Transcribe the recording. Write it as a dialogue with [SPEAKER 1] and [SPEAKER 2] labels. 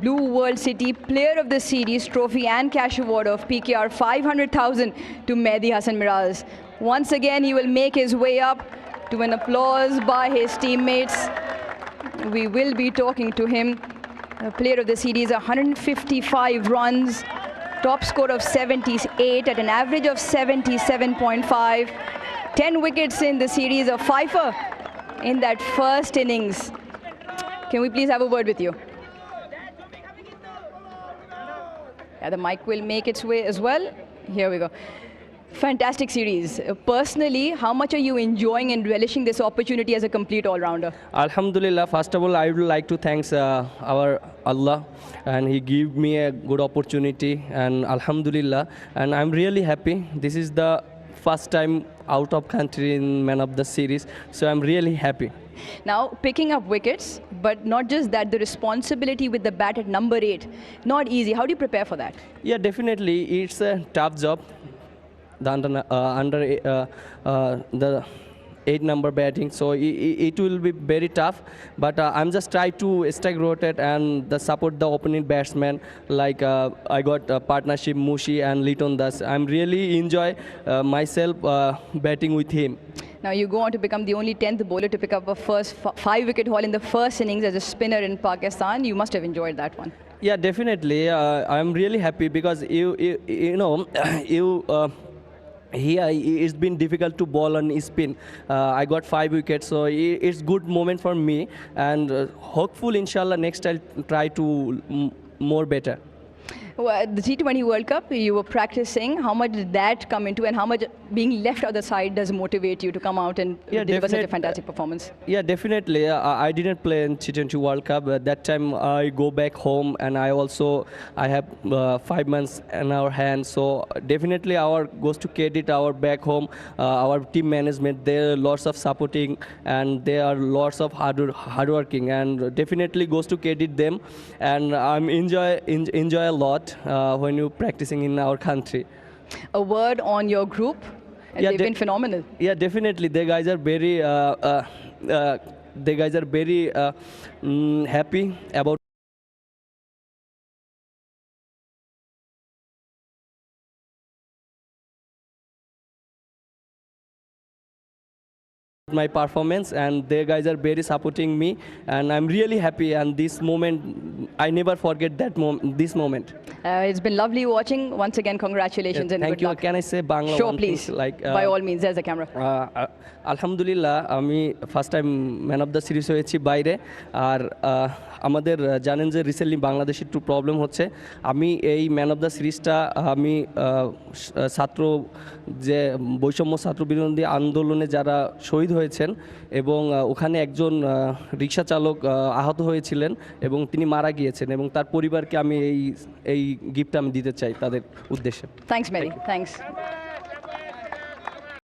[SPEAKER 1] Blue World City Player of the Series trophy and cash award of PKR 500,000 to Mehdi Hassan Miraz. Once again, he will make his way up to an applause by his teammates. We will be talking to him. Player of the series, 155 runs, top score of 78 at an average of 77.5. 10 wickets in the series of Pfeiffer in that first innings. Can we please have a word with you? Yeah, the mic will make its way as well. Here we go. Fantastic series. Personally, how much are you enjoying and relishing this opportunity as a complete all-rounder?
[SPEAKER 2] Alhamdulillah, first of all, I would like to thank uh, our Allah and He gave me a good opportunity and Alhamdulillah and I'm really happy. This is the first time out of country in Man of the Series, so I'm really happy.
[SPEAKER 1] Now, picking up wickets, but not just that, the responsibility with the bat at number eight, not easy. How do you prepare for that?
[SPEAKER 2] Yeah, definitely, it's a tough job. The under, uh, under uh, uh, the eight number batting, so it, it will be very tough. But uh, I'm just try to strike rotate and the support the opening batsman. Like uh, I got a partnership Mushi and Liton Das. I'm really enjoy uh, myself uh, batting with him.
[SPEAKER 1] Now, you go on to become the only 10th bowler to pick up a first f- five wicket haul in the first innings as a spinner in Pakistan. You must have enjoyed that one.
[SPEAKER 2] Yeah, definitely. Uh, I'm really happy because you you, you know you. Uh, here it's been difficult to bowl on spin. Uh, I got five wickets, so it's good moment for me. And uh, hopeful, inshallah, next I'll try to more better.
[SPEAKER 1] Well, the T20 World Cup, you were practicing. How much did that come into, and how much being left on the side does motivate you to come out and
[SPEAKER 2] Yeah,
[SPEAKER 1] deliver such a fantastic performance?
[SPEAKER 2] Yeah, definitely. Uh, I I didn't play in T20 World Cup. At that time, I go back home, and I also I have uh, five months in our hands. So definitely, our goes to credit our back home, uh, our team management. There are lots of supporting, and there are lots of hard hard working, and definitely goes to credit them. And I'm enjoy en- enjoy a lot uh, when you're practicing in our country.
[SPEAKER 1] A word on your group. And
[SPEAKER 2] Yeah,
[SPEAKER 1] they've been phenomenal.
[SPEAKER 2] Yeah, definitely. The guys are very, uh, uh, uh, the guys are very uh, mm, happy about my performance and they guys are very supporting me and i'm really happy and this moment i never forget that mom- this moment
[SPEAKER 1] Uh, it's been lovely watching. Once again, congratulations yeah, and
[SPEAKER 2] thank
[SPEAKER 1] good
[SPEAKER 2] you
[SPEAKER 1] luck.
[SPEAKER 2] can i say bangla
[SPEAKER 1] Sure,
[SPEAKER 2] one
[SPEAKER 1] please.
[SPEAKER 2] thing? like uh,
[SPEAKER 1] By all means, there's the camera.
[SPEAKER 2] আহ, আলহামদুলিল্লাহ আমি first time man of the series হয়েছি বাইরে আর আমাদের জানেন যে recently বাংলাদেশে একটু প্রবলেম হচ্ছে আমি এই ম্যান অফ দ্য সিরিজটা আমি ছাত্র যে বৈষম্য ছাত্র বিরোধী আন্দোলনে যারা শহীদ হয়েছেন এবং ওখানে একজন রিক্সা চালক আহত হয়েছিলেন এবং তিনি মারা গিয়েছেন এবং তার পরিবারকে আমি এই এই গিফট আমি দিতে চাই তাদের উদ্দেশ্যে।
[SPEAKER 1] Thanks Mary thanks